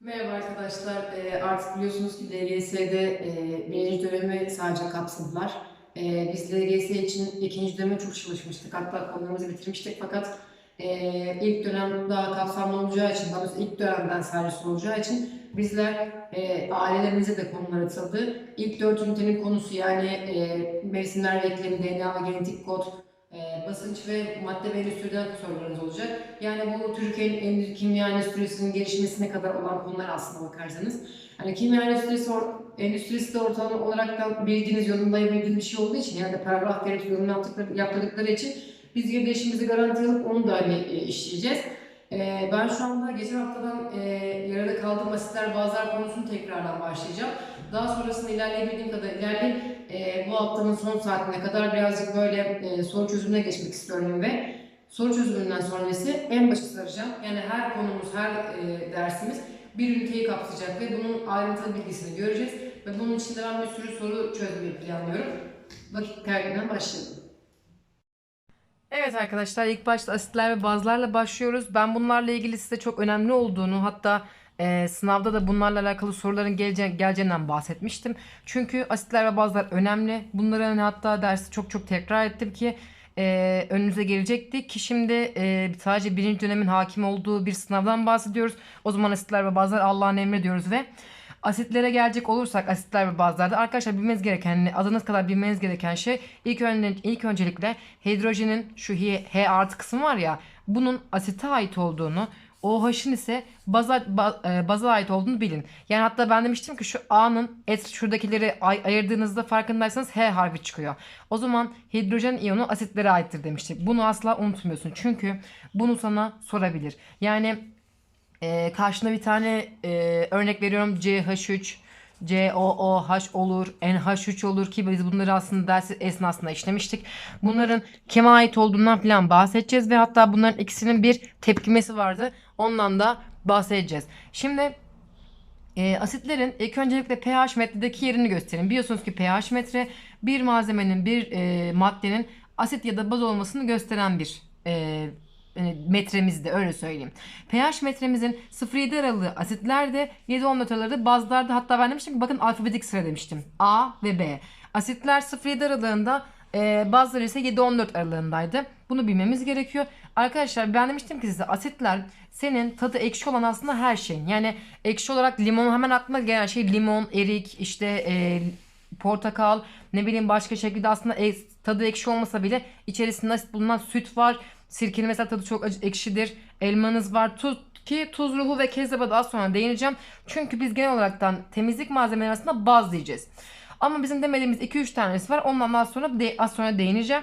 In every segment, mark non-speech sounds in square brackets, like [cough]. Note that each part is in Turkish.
Merhaba arkadaşlar. Ee, artık biliyorsunuz ki LGS'de e, birinci dönemi sadece kapsadılar. Ee, biz LGS için ikinci döneme çok çalışmıştık. Hatta konularımızı bitirmiştik fakat e, ilk dönem daha kapsamlı olacağı için, daha doğrusu ilk dönemden sadece olacağı için bizler e, ailelerimize de konular atıldı. İlk dört ünitenin konusu yani e, mevsimler ve iklim, DNA ve genetik kod, e, basınç ve madde ve endüstriden sorularınız olacak. Yani bu Türkiye'nin kimya endüstrisinin gelişmesine kadar olan konular aslında bakarsanız. Hani kimya endüstrisi, or- endüstrisi de ortalama olarak da bildiğiniz, yorumlayabildiğiniz bir şey olduğu için yani de paragraf verip yorum yaptıkları, yaptırdıkları için biz yine de işimizi garanti alıp onu da hani e, işleyeceğiz. E, ben şu anda geçen haftadan e, yarıda kaldığım asitler bazılar konusunu tekrardan başlayacağım. Daha sonrasında ilerleyebildiğim kadar ilerleyip e, bu haftanın son saatine kadar birazcık böyle e, soru çözümüne geçmek istiyorum ve soru çözümünden sonrası en başa saracağım. Yani her konumuz, her e, dersimiz bir üniteyi kapsayacak ve bunun ayrıntılı bilgisini göreceğiz. Ve bunun için de ben bir sürü soru çözmeyi planlıyorum. Vakit kaybından başlayalım. Evet arkadaşlar ilk başta asitler ve bazlarla başlıyoruz. Ben bunlarla ilgili size çok önemli olduğunu hatta e, sınavda da bunlarla alakalı soruların gelece geleceğinden bahsetmiştim. Çünkü asitler ve bazlar önemli. Bunları hani hatta dersi çok çok tekrar ettim ki e, önünüze gelecekti ki şimdi e, sadece birinci dönemin hakim olduğu bir sınavdan bahsediyoruz. O zaman asitler ve bazlar Allah'ın emri diyoruz ve Asitlere gelecek olursak asitler ve bazlarda arkadaşlar bilmeniz gereken adınız kadar bilmeniz gereken şey ilk önce ilk öncelikle hidrojenin şu H, H artı kısmı var ya bunun asite ait olduğunu OH'ın ise baza, ba- e, baza ait olduğunu bilin. Yani hatta ben demiştim ki şu A'nın et şuradakileri ay- ayırdığınızda farkındaysanız H harfi çıkıyor. O zaman hidrojen iyonu asitlere aittir demiştik. Bunu asla unutmuyorsun. Çünkü bunu sana sorabilir. Yani ee, karşına bir tane e, örnek veriyorum CH3, COOH olur, NH3 olur ki biz bunları aslında ders esnasında işlemiştik. Bunların kime ait olduğundan falan bahsedeceğiz ve hatta bunların ikisinin bir tepkimesi vardı. Ondan da bahsedeceğiz. Şimdi e, asitlerin ilk öncelikle pH metredeki yerini gösterin. Biliyorsunuz ki pH metre bir malzemenin, bir e, maddenin asit ya da baz olmasını gösteren bir e, e, metremizde öyle söyleyeyim. pH metremizin 0-7 aralığı asitlerde 7-14 aralığı bazlarda hatta ben demiştim ki bakın alfabetik sıra demiştim. A ve B. Asitler 0-7 aralığında e, bazıları ise 7-14 aralığındaydı. Bunu bilmemiz gerekiyor. Arkadaşlar ben demiştim ki size asitler senin tadı ekşi olan aslında her şeyin. Yani ekşi olarak limon hemen aklıma gelen şey limon, erik, işte e, portakal, ne bileyim başka şekilde aslında e, tadı ekşi olmasa bile içerisinde asit bulunan süt var. Sirkenin mesela tadı çok acı, ekşidir. Elmanız var. Tuz ki tuz ruhu ve kezzaba daha sonra değineceğim. Çünkü biz genel olaraktan temizlik malzemeleri arasında baz diyeceğiz. Ama bizim demediğimiz 2-3 tanesi var. Ondan daha sonra de, az sonra değineceğim.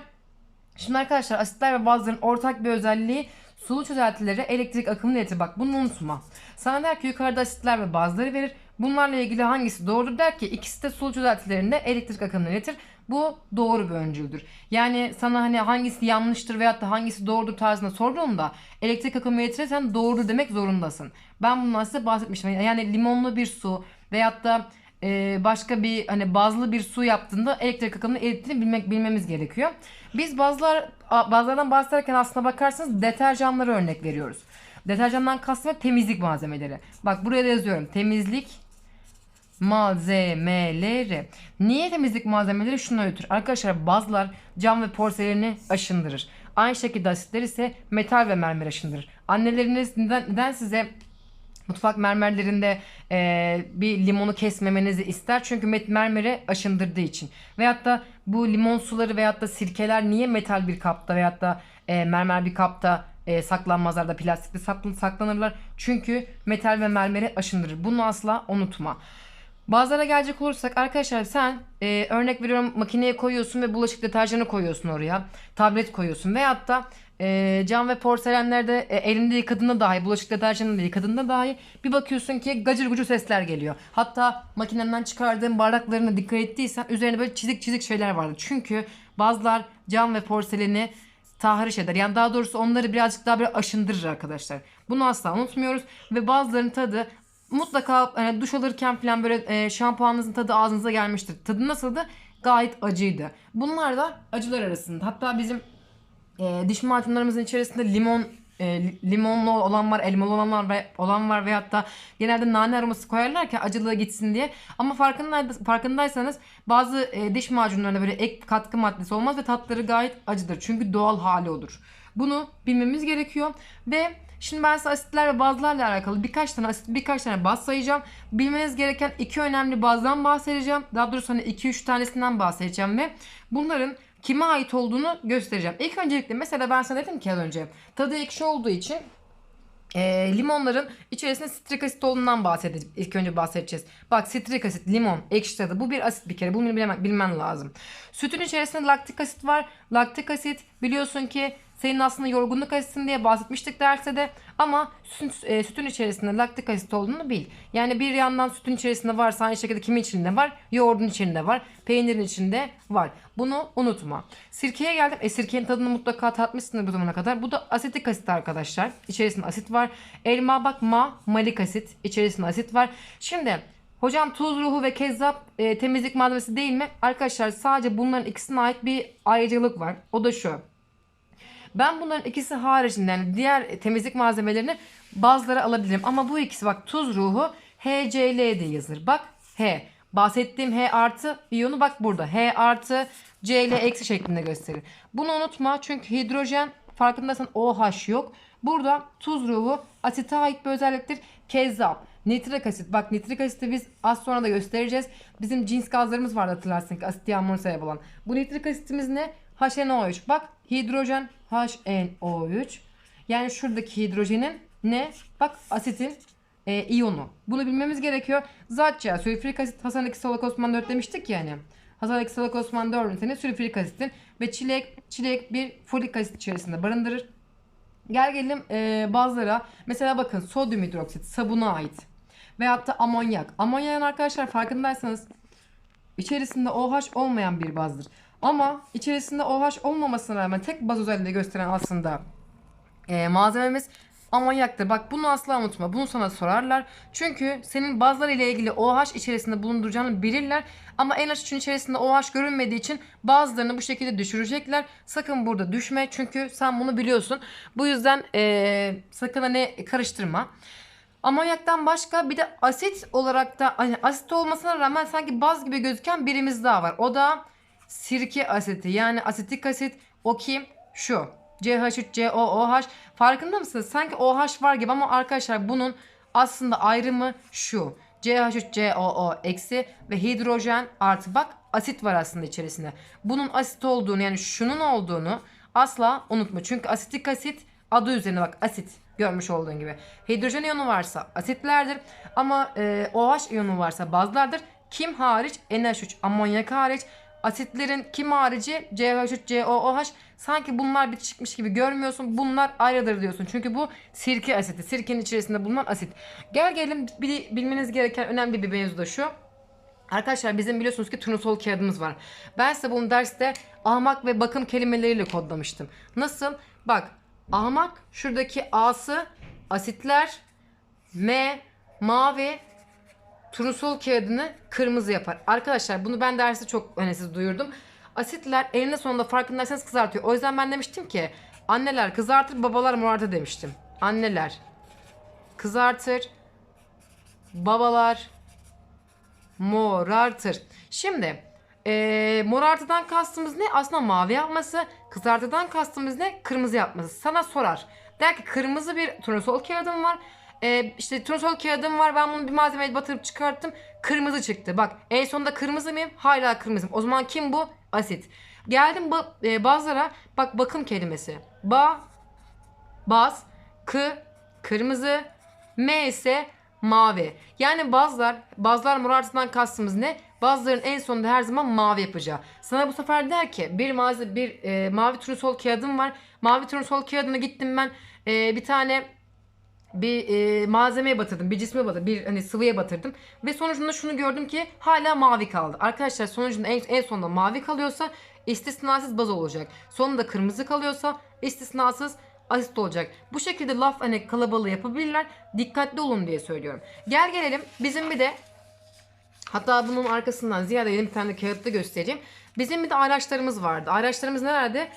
Şimdi arkadaşlar asitler ve bazların ortak bir özelliği sulu çözeltilere elektrik akımını iletir. Bak bunu unutma. Sana der ki yukarıda asitler ve bazları verir. Bunlarla ilgili hangisi doğrudur der ki ikisi de sulu çözeltilerinde elektrik akımını iletir. Bu doğru bir öncüldür. Yani sana hani hangisi yanlıştır veyahut da hangisi doğrudur tarzında sorduğumda elektrik akımı iletirsen doğrudur demek zorundasın. Ben bundan size bahsetmiştim. Yani limonlu bir su veyahut da e, başka bir hani bazlı bir su yaptığında elektrik akımını erittiğini bilmek bilmemiz gerekiyor. Biz bazılar bazılardan bahsederken aslına bakarsanız deterjanları örnek veriyoruz. Deterjandan kastım temizlik malzemeleri. Bak buraya da yazıyorum. Temizlik malzemeleri. Niye temizlik malzemeleri? Şuna ötür. Arkadaşlar bazlar cam ve porseleni aşındırır. Aynı şekilde asitler ise metal ve mermer aşındırır. Anneleriniz neden, neden size mutfak mermerlerinde e, bir limonu kesmemenizi ister. Çünkü met mermere aşındırdığı için. Veyahut da bu limon suları veyahut da sirkeler niye metal bir kapta veyahut da e, mermer bir kapta e, saklanmazlar da plastikte saklan- saklanırlar. Çünkü metal ve mermeri aşındırır. Bunu asla unutma. Bazılara gelecek olursak arkadaşlar sen e, örnek veriyorum makineye koyuyorsun ve bulaşık deterjanı koyuyorsun oraya. Tablet koyuyorsun veyahut da e, cam ve porselenlerde e, elinde yıkadığında dahi bulaşık deterjanında yıkadığında dahi bir bakıyorsun ki gacır gucur sesler geliyor. Hatta makinenden çıkardığın bardaklarına dikkat ettiysen üzerine böyle çizik çizik şeyler vardı. Çünkü bazılar cam ve porseleni tahriş eder. Yani daha doğrusu onları birazcık daha böyle aşındırır arkadaşlar. Bunu asla unutmuyoruz ve bazılarının tadı mutlaka hani duş alırken falan böyle e, şampuanınızın tadı ağzınıza gelmiştir. Tadı nasıldı? Gayet acıydı. Bunlar da acılar arasında. Hatta bizim e, diş macunlarımızın içerisinde limon e, limonlu olan var, elmalı olan var ve olan var veyahut da genelde nane aroması koyarlar ki acılığı gitsin diye. Ama farkındaysanız, farkındaysanız bazı e, diş macunlarında böyle ek katkı maddesi olmaz ve tatları gayet acıdır. Çünkü doğal hali odur. Bunu bilmemiz gerekiyor ve Şimdi ben size asitler ve bazlarla alakalı birkaç tane asit, birkaç tane baz sayacağım. Bilmeniz gereken iki önemli bazdan bahsedeceğim. Daha doğrusu hani 2-3 tanesinden bahsedeceğim ve bunların kime ait olduğunu göstereceğim. İlk öncelikle mesela ben sana dedim ki az önce tadı ekşi olduğu için e, limonların içerisinde sitrik asit olduğundan bahsedeceğiz. İlk önce bahsedeceğiz. Bak sitrik asit, limon, ekşi tadı. Bu bir asit bir kere. Bunu bilmen, bilmen lazım. Sütün içerisinde laktik asit var. Laktik asit biliyorsun ki senin aslında yorgunluk asitsin diye bahsetmiştik derste de. Ama sütün, e, sütün içerisinde laktik asit olduğunu bil. Yani bir yandan sütün içerisinde varsa aynı şekilde kimin içinde var? Yoğurdun içinde var. Peynirin içinde var. Bunu unutma. Sirkeye geldim. E sirkenin tadını mutlaka tatmışsındır bu zamana kadar. Bu da asetik asit arkadaşlar. İçerisinde asit var. Elma bak ma, malik asit. İçerisinde asit var. Şimdi Hocam tuz ruhu ve kezzap e, temizlik malzemesi değil mi? Arkadaşlar sadece bunların ikisine ait bir ayrıcalık var. O da şu. Ben bunların ikisi haricinde yani diğer temizlik malzemelerini bazıları alabilirim. Ama bu ikisi bak tuz ruhu HCl diye yazılır. Bak H. Bahsettiğim H artı iyonu bak burada. H artı Cl eksi şeklinde gösterir. Bunu unutma çünkü hidrojen farkındaysan OH yok. Burada tuz ruhu asite ait bir özelliktir. Kezzap. Nitrik asit. Bak nitrik asiti biz az sonra da göstereceğiz. Bizim cins gazlarımız vardı hatırlarsın ki asit yağmuruna sebep olan. Bu nitrik asitimiz ne? HNO3. Bak hidrojen HNO3. Yani şuradaki hidrojenin ne? Bak asitin e, iyonu. Bunu bilmemiz gerekiyor. Zatça, sülfürik asit, Hasan 2 Salak Osman 4 demiştik yani. Hasan 2 Salak Osman 4'ün seni sülfürik asitin ve çilek, çilek bir folik asit içerisinde barındırır. Gel gelelim e, bazılara. Mesela bakın sodyum hidroksit sabuna ait. Veyahut da amonyak. Amonyakın arkadaşlar farkındaysanız içerisinde OH olmayan bir bazdır. Ama içerisinde OH olmamasına rağmen tek baz özelliği gösteren aslında e, malzememiz amonyaktır. Bak bunu asla unutma. Bunu sana sorarlar. Çünkü senin bazıları ile ilgili OH içerisinde bulunduracağını bilirler. Ama NH3'ün içerisinde OH görünmediği için bazılarını bu şekilde düşürecekler. Sakın burada düşme. Çünkü sen bunu biliyorsun. Bu yüzden e, sakın hani karıştırma. Amonyaktan başka bir de asit olarak da hani asit olmasına rağmen sanki baz gibi gözüken birimiz daha var. O da sirke asiti yani asetik asit o kim? Şu. CH3COOH. Farkında mısınız? Sanki OH var gibi ama arkadaşlar bunun aslında ayrımı şu. CH3COO eksi ve hidrojen artı bak asit var aslında içerisinde. Bunun asit olduğunu yani şunun olduğunu asla unutma. Çünkü asitik asit adı üzerine bak asit görmüş olduğun gibi. Hidrojen iyonu varsa asitlerdir ama e, OH iyonu varsa bazlardır. Kim hariç? NH3 amonyak hariç. Asitlerin kim harici? CH3, COOH. Sanki bunlar bitişikmiş gibi görmüyorsun. Bunlar ayrıdır diyorsun. Çünkü bu sirke asiti. Sirkenin içerisinde bulunan asit. Gel gelelim bir, bilmeniz gereken önemli bir mevzu da şu. Arkadaşlar bizim biliyorsunuz ki turnusol kağıdımız var. Ben size bunu derste ahmak ve bakım kelimeleriyle kodlamıştım. Nasıl? Bak ahmak şuradaki A'sı asitler M mavi turnusol kağıdını kırmızı yapar. Arkadaşlar bunu ben derste çok hani siz duyurdum. Asitler eninde sonunda farkındaysanız kızartıyor. O yüzden ben demiştim ki anneler kızartır babalar morartır demiştim. Anneler kızartır babalar morartır. Şimdi e, morartıdan kastımız ne? Aslında mavi yapması. Kızartıdan kastımız ne? Kırmızı yapması. Sana sorar. Der ki kırmızı bir turnusol kağıdım var. E, işte turnusol kağıdım var. Ben bunu bir malzemeye batırıp çıkarttım. Kırmızı çıktı. Bak en sonunda kırmızı mıyım? Hala kırmızıyım. O zaman kim bu? Asit. Geldim ba- e, bazılara. Bak bakım kelimesi. Ba, baz, kı, kırmızı, M ise mavi. Yani bazılar, bazılar morartıdan kastımız ne? Bazıların en sonunda her zaman mavi yapacağı. Sana bu sefer der ki bir mavi bir e, mavi turnusol kağıdım var. Mavi turnusol kağıdına gittim ben e, bir tane bir e, malzemeye batırdım. Bir cisme batırdım. Bir hani sıvıya batırdım. Ve sonucunda şunu gördüm ki hala mavi kaldı. Arkadaşlar sonucunda en, en sonunda mavi kalıyorsa istisnasız baz olacak. Sonunda kırmızı kalıyorsa istisnasız asit olacak. Bu şekilde laf hani kalabalığı yapabilirler. Dikkatli olun diye söylüyorum. Gel gelelim bizim bir de hatta bunun arkasından ziyade yeni bir tane kağıtta göstereyim. Bizim bir de araçlarımız vardı. Araçlarımız nerede?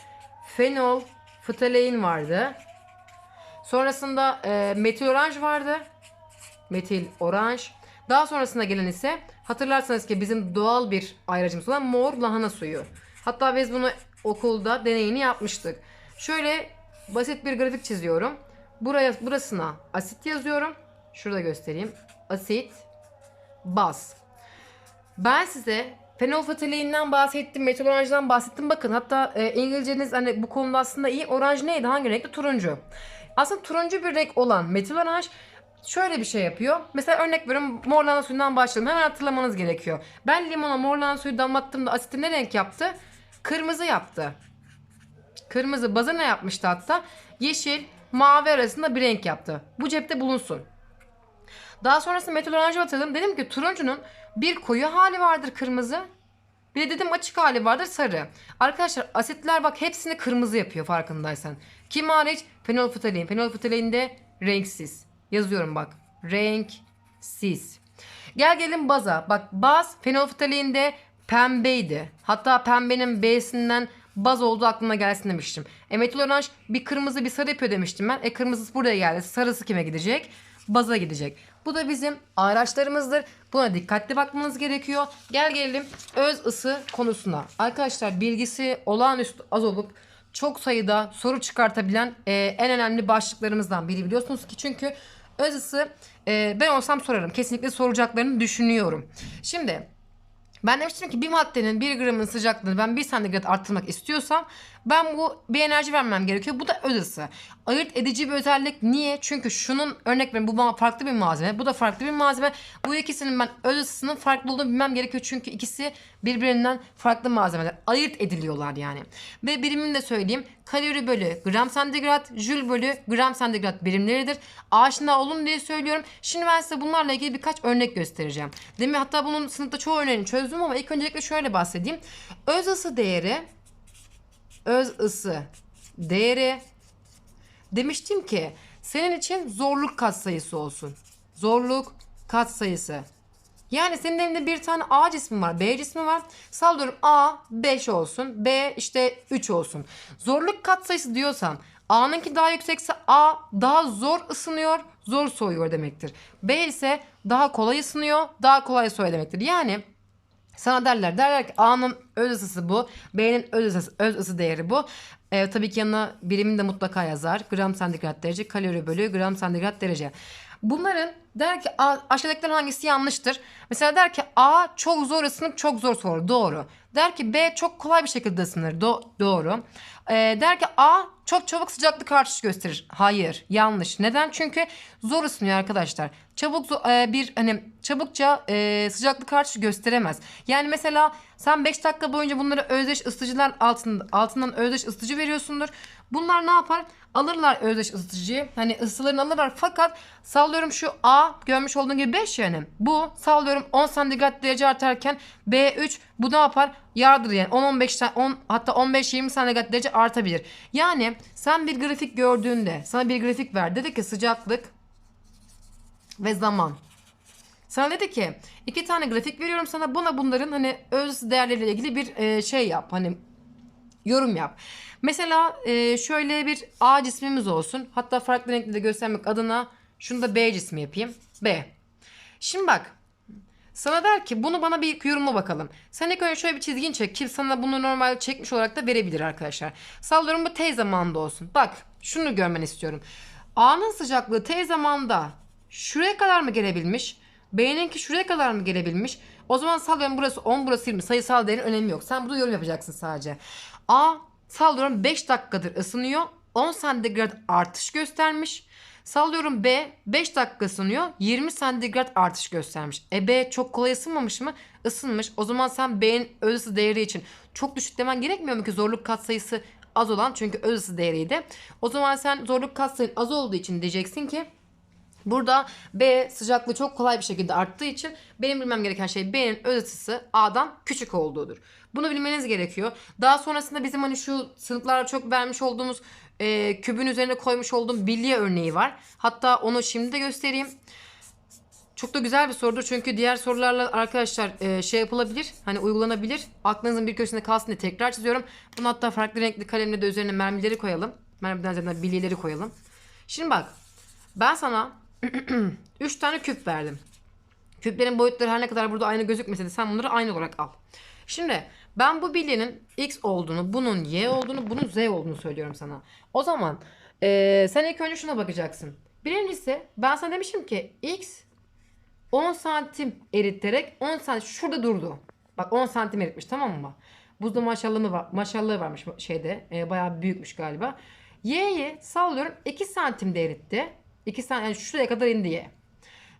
Fenol, ftalein vardı. Sonrasında e, metil oranj vardı. Metil oranj. Daha sonrasında gelen ise hatırlarsanız ki bizim doğal bir ayracımız olan mor lahana suyu. Hatta biz bunu okulda deneyini yapmıştık. Şöyle basit bir grafik çiziyorum. Buraya burasına asit yazıyorum. Şurada göstereyim. Asit, baz. Ben size fenolfetaleğinden bahsettim, metil oranjdan bahsettim. Bakın hatta e, İngilizceniz hani bu konuda aslında iyi. Oranj neydi? Hangi renkti? Turuncu. Aslında turuncu bir renk olan metil oranj şöyle bir şey yapıyor. Mesela örnek veriyorum mor suyundan başlayalım. Hemen hatırlamanız gerekiyor. Ben limona mor suyu damlattığımda asiti ne renk yaptı? Kırmızı yaptı. Kırmızı bazı ne yapmıştı hatta? Yeşil, mavi arasında bir renk yaptı. Bu cepte bulunsun. Daha sonrasında metal oranjı batırdım. Dedim ki turuncunun bir koyu hali vardır kırmızı. Bir de dedim açık hali vardır sarı. Arkadaşlar asitler bak hepsini kırmızı yapıyor farkındaysan. Kim hariç? Fenolftalein. Fenolftalein de renksiz. Yazıyorum bak. Renksiz. Gel gelin baza. Bak baz fenolftaleinde pembeydi. Hatta pembenin B'sinden baz olduğu aklıma gelsin demiştim. E metil oranj bir kırmızı bir sarı yapıyor demiştim ben. E kırmızısı buraya geldi. Sarısı kime gidecek? Baza gidecek. Bu da bizim araçlarımızdır. Buna dikkatli bakmanız gerekiyor. Gel gelelim öz ısı konusuna. Arkadaşlar bilgisi olağanüstü az olup çok sayıda soru çıkartabilen e, en önemli başlıklarımızdan biri biliyorsunuz ki çünkü öz ısı e, ben olsam sorarım. Kesinlikle soracaklarını düşünüyorum. Şimdi ben demiştim ki bir maddenin bir gramın sıcaklığını ben bir santigrat arttırmak istiyorsam ben bu bir enerji vermem gerekiyor. Bu da ısı. Ayırt edici bir özellik niye? Çünkü şunun örnek verin bu farklı bir malzeme. Bu da farklı bir malzeme. Bu ikisinin ben ısısının farklı olduğunu bilmem gerekiyor. Çünkü ikisi birbirinden farklı malzemeler. Ayırt ediliyorlar yani. Ve birimini de söyleyeyim. Kalori bölü gram santigrat, jül bölü gram santigrat birimleridir. Aşina olun diye söylüyorum. Şimdi ben size bunlarla ilgili birkaç örnek göstereceğim. Demin hatta bunun sınıfta çoğu örneğini çözdüm ama ilk öncelikle şöyle bahsedeyim. Öz ısı değeri öz ısı değeri demiştim ki senin için zorluk katsayısı olsun. Zorluk katsayısı. Yani senin elinde bir tane A cismi var, B cismi var. Sallıyorum A 5 olsun, B işte 3 olsun. Zorluk katsayısı diyorsam A'nınki daha yüksekse A daha zor ısınıyor, zor soğuyor demektir. B ise daha kolay ısınıyor, daha kolay soğuyor demektir. Yani sana derler derler ki A'nın öz ısısı bu. B'nin öz ısısı, öz ısı değeri bu. Ee, tabii ki yanına birimini de mutlaka yazar. Gram santigrat derece, kalori bölü gram santigrat derece. Bunların der ki A, hangisi yanlıştır? Mesela der ki A çok zor ısınıp çok zor soğur. Doğru. Der ki B çok kolay bir şekilde ısınır. Do- doğru. Ee, der ki A çok çabuk sıcaklık artışı gösterir. Hayır. Yanlış. Neden? Çünkü zor ısınıyor arkadaşlar. Çabuk e, bir hani çabukça e, sıcaklık artışı gösteremez. Yani mesela sen 5 dakika boyunca bunlara özdeş ısıtıcılar altında, altından özdeş ısıtıcı veriyorsundur. Bunlar ne yapar? Alırlar özdeş ısıtıcıyı. Hani ısılarını alırlar fakat sallıyorum şu A görmüş olduğun gibi 5 yani. Bu sallıyorum 10 santigrat derece artarken B3 bu ne yapar? Yardır yani 10-15 ta- 10 hatta 15-20 santigrat derece artabilir. Yani sen bir grafik gördüğünde sana bir grafik ver. Dedi ki sıcaklık ve zaman. Sana dedi ki iki tane grafik veriyorum sana buna bunların hani öz değerleriyle ilgili bir e, şey yap. Hani yorum yap. Mesela e, şöyle bir A cismimiz olsun. Hatta farklı renkli de göstermek adına şunu da B cismi yapayım. B. Şimdi bak. Sana der ki bunu bana bir yorumla bakalım. Sen ilk önce şöyle bir çizgin çek ki sana bunu normal çekmiş olarak da verebilir arkadaşlar. Sallıyorum bu T zamanında olsun. Bak şunu görmeni istiyorum. A'nın sıcaklığı T zamanda şuraya kadar mı gelebilmiş? B'ninki şuraya kadar mı gelebilmiş? O zaman sallıyorum burası 10 burası 20 sayısal değerin önemi yok. Sen burada yorum yapacaksın sadece. A sallıyorum 5 dakikadır ısınıyor. 10 santigrat artış göstermiş. Sallıyorum B 5 dakika ısınıyor. 20 santigrat artış göstermiş. E B çok kolay ısınmamış mı? Isınmış. O zaman sen B'nin öz ısı değeri için çok düşük demen gerekmiyor mu ki zorluk katsayısı az olan çünkü öz ısı değeriydi. O zaman sen zorluk katsayın az olduğu için diyeceksin ki Burada B sıcaklığı çok kolay bir şekilde arttığı için benim bilmem gereken şey B'nin öz ısısı A'dan küçük olduğudur. Bunu bilmeniz gerekiyor. Daha sonrasında bizim hani şu sınıflarda çok vermiş olduğumuz e, kübün üzerine koymuş olduğum bilye örneği var. Hatta onu şimdi de göstereyim. Çok da güzel bir sorudur çünkü diğer sorularla arkadaşlar e, şey yapılabilir. Hani uygulanabilir. Aklınızın bir köşesinde kalsın diye tekrar çiziyorum. Bunu hatta farklı renkli kalemle de üzerine mermileri koyalım. Mermiden ziyade bilyeleri koyalım. Şimdi bak ben sana [clears throat] 3 tane küp verdim. Küplerin boyutları her ne kadar burada aynı gözükmese de sen bunları aynı olarak al. Şimdi ben bu bilyenin x olduğunu, bunun y olduğunu, bunun z olduğunu söylüyorum sana. O zaman eee, sen ilk önce şuna bakacaksın. Birincisi ben sana demişim ki x 10 santim eriterek 10 santim şurada durdu. Bak 10 santim eritmiş tamam mı? Buzda maşallahı var, maşallahı varmış şeyde. E, bayağı büyükmüş galiba. Y'yi sallıyorum 2 santimde eritti. 2 santim yani şuraya kadar indi Y.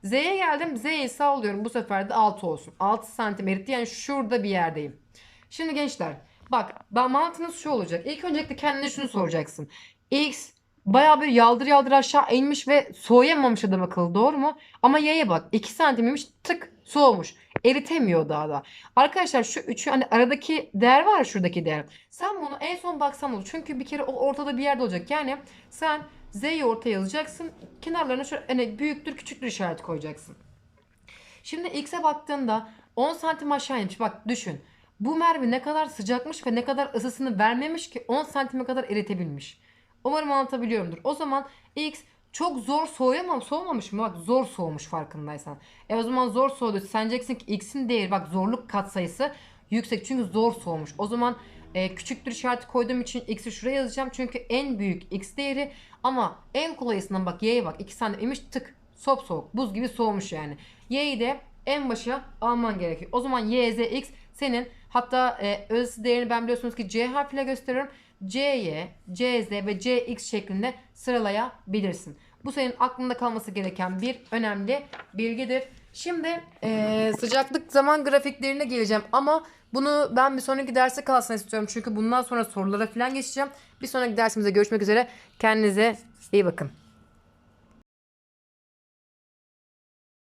Z'ye geldim. Z'yi sallıyorum. Bu sefer de 6 olsun. 6 santim eritti. Yani şurada bir yerdeyim. Şimdi gençler bak mantığınız şu olacak. İlk öncelikle kendine şunu soracaksın. X bayağı bir yaldır yaldır aşağı inmiş ve soğuyamamış adam akıllı doğru mu? Ama Y'ye bak 2 santimmiş tık soğumuş. Eritemiyor daha da. Arkadaşlar şu üçü hani aradaki değer var şuradaki değer. Sen bunu en son baksan olur. Çünkü bir kere o ortada bir yerde olacak. Yani sen Z'yi ortaya yazacaksın. Kenarlarına şöyle hani büyüktür küçüktür işareti koyacaksın. Şimdi X'e baktığında 10 santim aşağı inmiş. Bak düşün. Bu mermi ne kadar sıcakmış ve ne kadar ısısını vermemiş ki 10 santime kadar eritebilmiş. Umarım anlatabiliyorumdur. O zaman X çok zor soğuyamam, soğumamış mı? Bak zor soğumuş farkındaysan. E o zaman zor soğudu. Sen diyeceksin ki X'in değeri bak zorluk katsayısı yüksek. Çünkü zor soğumuş. O zaman e, küçüktür işareti koyduğum için X'i şuraya yazacağım. Çünkü en büyük X değeri ama en kolayısından bak Y'ye bak. 2 santim imiş tık sop soğuk. Buz gibi soğumuş yani. Y'yi de en başa alman gerekiyor. O zaman Y, Z, X senin hatta e, öz değerini ben biliyorsunuz ki C harfiyle gösteriyorum. CY, CZ ve CX şeklinde sıralayabilirsin. Bu senin aklında kalması gereken bir önemli bilgidir. Şimdi e, sıcaklık zaman grafiklerine geleceğim ama bunu ben bir sonraki derse kalsın istiyorum. Çünkü bundan sonra sorulara falan geçeceğim. Bir sonraki dersimizde görüşmek üzere. Kendinize iyi bakın.